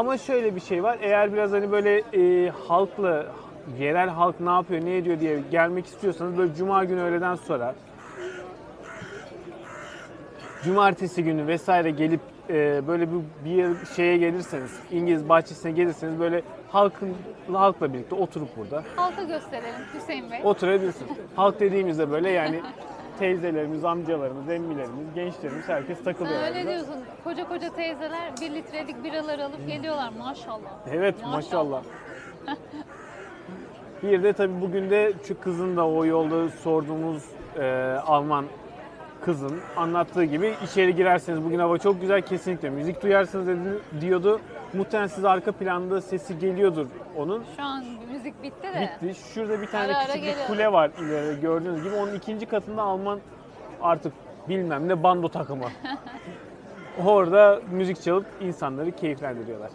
Ama şöyle bir şey var. Eğer biraz hani böyle e, halkla, yerel halk ne yapıyor, ne ediyor diye gelmek istiyorsanız böyle cuma günü öğleden sonra cumartesi günü vesaire gelip e, böyle bir, bir şeye gelirseniz, İngiliz bahçesine gelirseniz böyle halkın halkla birlikte oturup burada Halka gösterelim Hüseyin Bey. oturabilirsiniz. Halk dediğimizde böyle yani teyzelerimiz, amcalarımız, emmilerimiz, gençlerimiz herkes takılıyor. Ha, öyle orada. diyorsun. Koca koca teyzeler bir litrelik biraları alıp geliyorlar maşallah. Evet maşallah. Bir de tabii bugün de şu kızın da o yolda sorduğumuz e, Alman kızın anlattığı gibi içeri girerseniz bugün hava çok güzel kesinlikle müzik duyarsınız dedi, diyordu. Muhtemelen siz arka planda sesi geliyordur onun. Şu an müzik bitti de. Bitti. Şurada bir tane Ara ara küçük bir geliyor. kule var ileride gördüğünüz gibi. Onun ikinci katında Alman artık bilmem ne bando takımı. Orada müzik çalıp insanları keyiflendiriyorlar.